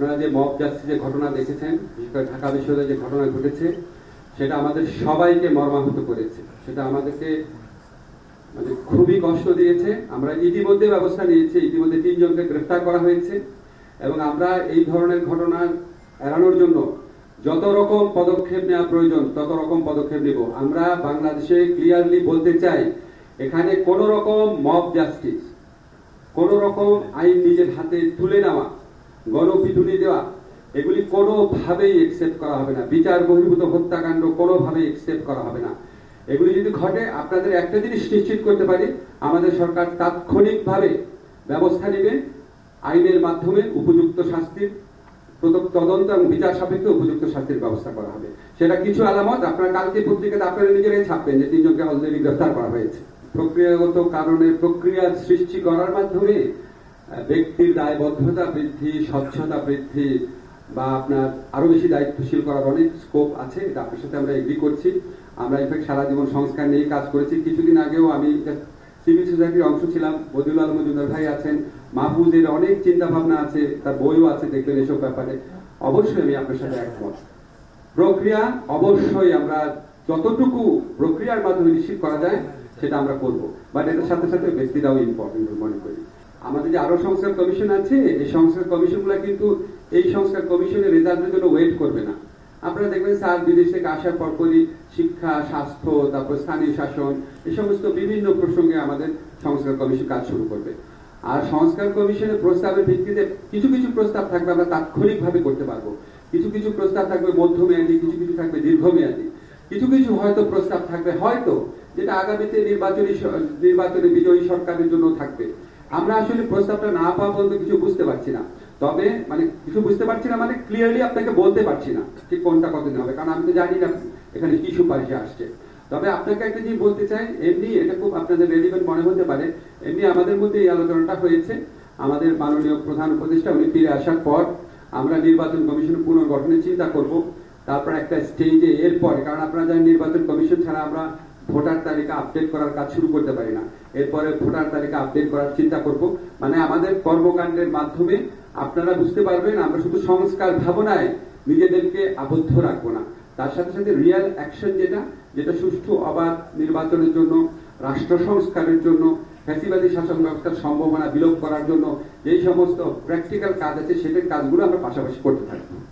আপনারা যে মব জাস্টিসের ঘটনা দেখেছেন, বিশেষ করে ঢাকা বিশ্ববিদ্যালয়ে যে ঘটনা ঘটেছে, সেটা আমাদের সবাইকে মর্মাহত করেছে। সেটা আমাদেরকে মানে খুবই কষ্ট দিয়েছে। আমরা ইতিমধ্যে ব্যবস্থা নিয়েছি, ইতিমধ্যে তিনজনকে গ্রেফতার করা হয়েছে এবং আমরা এই ধরনের ঘটনা এড়ানোর জন্য যত রকম পদক্ষেপ নেওয়া প্রয়োজন, তত রকম পদক্ষেপ নেব। আমরা বাংলাদেশে ক্লিয়ারলি বলতে চাই, এখানে কোন রকম মব জাস্টিস, কোন রকম আইন নিজের হাতে তুলে নেওয়া গণপিটুনি দেওয়া, এগুলি কোনোভাবেই একসেপ্ট করা হবে না। বিচার, বহির্ভূত হত্যাকাণ্ড কোনোভাবেই একসেপ্ট করা হবে না। এগুলি যদি ঘটে, আপনাদের একটা জিনিস নিশ্চিত করতে পারি, আমাদের সরকার তাৎক্ষণিকভাবে ব্যবস্থা নেবে, আইনের মাধ্যমে উপযুক্ত শাস্তির তদন্ত এবং বিচার সাপেক্ষে উপযুক্ত শাস্তির ব্যবস্থা করা হবে। সেটা কিছু আলামত, আপনারা কালকে পত্রিকাতে আপনারা নিজেরাই ছাপবেন যে তিনজনকে অলরেডি গ্রেফতার করা হয়েছে। প্রক্রিয়াগত কারণে প্রক্রিয়া সৃষ্টি করার মাধ্যমে ব্যক্তির দায়বদ্ধতা বৃদ্ধি, স্বচ্ছতা বৃদ্ধি বা আপনার আরও বেশি দায়িত্বশীল করার অনেক স্কোপ আছে, এটা আপনার সাথে আমরা এগ্রি করছি। আমরা ইনফ্যাক্ট সারা জীবন সংস্কার নিয়ে কাজ করেছি। কিছুদিন আগেও আমি সিভিল সোসাইটির অংশ ছিলাম। বদিউল আল মজুমদার ভাই আছেন, মাহফুজের অনেক চিন্তা ভাবনা আছে, তার বইও আছে দেখবেন এসব ব্যাপারে। অবশ্যই আমি আপনার সাথে একমত। প্রক্রিয়া অবশ্যই আমরা যতটুকু প্রক্রিয়ার মাধ্যমে নিশ্চিত করা যায়, সেটা আমরা করব। বাট এটার সাথে সাথে ব্যক্তিরাও ইম্পর্টেন্ট মনে করি। আমাদের যে আরও সংস্কার কমিশন আছে, এই সংস্কার কমিশনগুলো কিন্তু এই সংস্কার কমিশনের রেজাল্টের জন্য ওয়েট করবে না। আপনারা দেখবেন স্যার বিদেশ থেকে আসার পরপরই শিক্ষা, স্বাস্থ্য, তারপর স্থানীয় শাসন, এই সমস্ত বিভিন্ন প্রসঙ্গে আমাদের সংস্কার কমিশন কাজ শুরু করবে। আর সংস্কার কমিশনের প্রস্তাবের ভিত্তিতে কিছু কিছু প্রস্তাব থাকবে, আমরা তাৎক্ষণিকভাবে করতে পারব। কিছু কিছু প্রস্তাব থাকবে মধ্যমেয়াদী, কিছু কিছু থাকবে দীর্ঘমেয়াদী। কিছু কিছু হয়তো প্রস্তাব থাকবে, হয়তো, যেটা আগামীতে নির্বাচনী নির্বাচনে বিজয়ী সরকারের জন্য থাকবে। আমরা আসলে প্রস্তাবটা না পাওয়া পর্যন্ত কিছু বুঝতে পারছি না। তবে মানে কিছু বুঝতে পারছি না মানে ক্লিয়ারলি আপনাকে বলতে পারছি না ঠিক কোনটা কতদিন হবে, কারণ আমি তো জানি না এখানে কি সুপারিশে আসছে। তবে আপনাকে একটা জিনিস বলতে চাই, এমনি এটা খুব আপনাদের রেলিভেন্ট মনে হতে পারে, এমনি আমাদের মধ্যে এই আলোচনাটা হয়েছে। আমাদের মাননীয় প্রধান উপদেষ্টা, উনি ফিরে আসার পর আমরা নির্বাচন কমিশন পুনর্গঠনের চিন্তা করব। তারপর একটা স্টেজে এরপরে, কারণ আপনারা জানেন নির্বাচন কমিশন ছাড়া আমরা ভোটার তালিকা আপডেট করার কাজ শুরু করতে পারি না। এরপরে ভোটার তালিকা আপডেট করার চিন্তা করব। মানে আমাদের কর্মকাণ্ডের মাধ্যমে আপনারা বুঝতে পারবেন, আমরা শুধু সংস্কার ভাবনায় নিজেদেরকে আবদ্ধ রাখব না। তার সাথে সাথে রিয়েল অ্যাকশন যেটা যেটা সুষ্ঠু অবাধ নির্বাচনের জন্য, রাষ্ট্র সংস্কারের জন্য, ফ্যাসিবাদী শাসন ব্যবস্থার সম্ভাবনা বিলোপ করার জন্য, যেই সমস্ত প্র্যাকটিক্যাল কাজ আছে, সেটার কাজগুলো আমরা পাশাপাশি করতে থাকব।